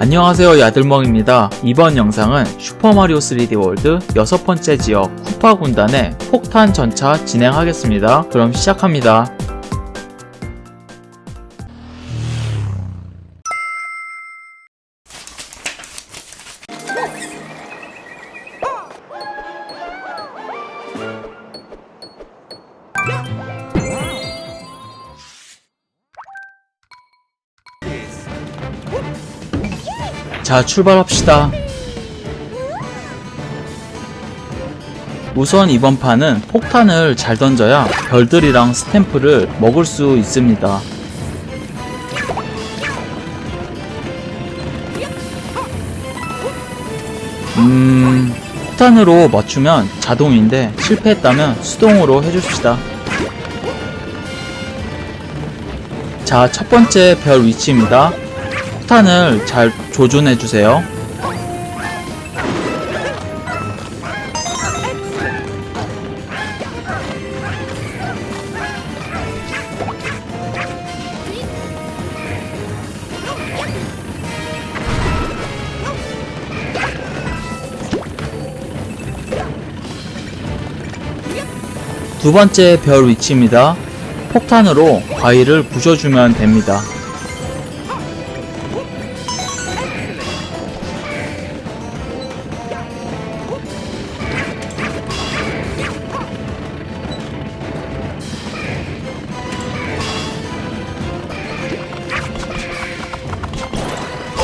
안녕하세요 야들멍입니다. 이번 영상은 슈퍼마리오 3D 월드 여섯 번째 지역 쿠파 군단의 폭탄 전차 진행하겠습니다. 그럼 시작합니다. 자, 출발합시다. 우선 이번 판은 폭탄을 잘 던져야 별들이랑 스탬프를 먹을 수 있습니다. 음, 폭탄으로 맞추면 자동인데 실패했다면 수동으로 해줍시다. 자, 첫 번째 별 위치입니다. 폭탄을 잘 조준해 주세요. 두 번째 별 위치입니다. 폭탄으로 과일을 부셔주면 됩니다.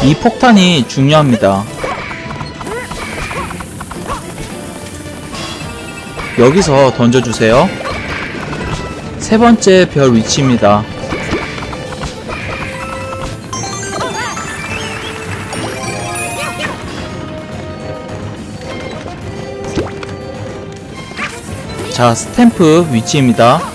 이 폭탄이 중요합니다. 여기서 던져주세요. 세 번째 별 위치입니다. 자, 스탬프 위치입니다.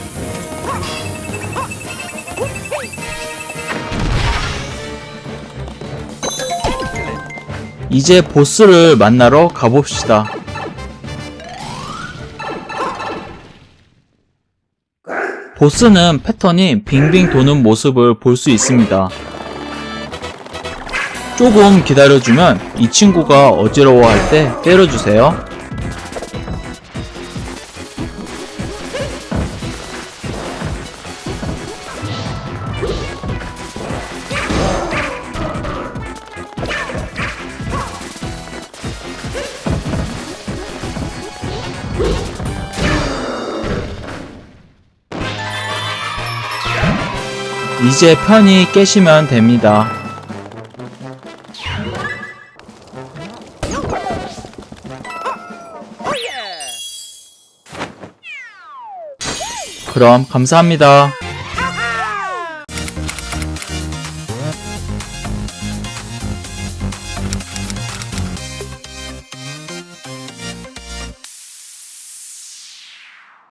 이제 보스를 만나러 가봅시다. 보스는 패턴이 빙빙 도는 모습을 볼 수 있습니다. 조금 기다려주면 이 친구가 어지러워할 때 때려주세요. 이제 편히 깨시면 됩니다. 그럼 감사합니다.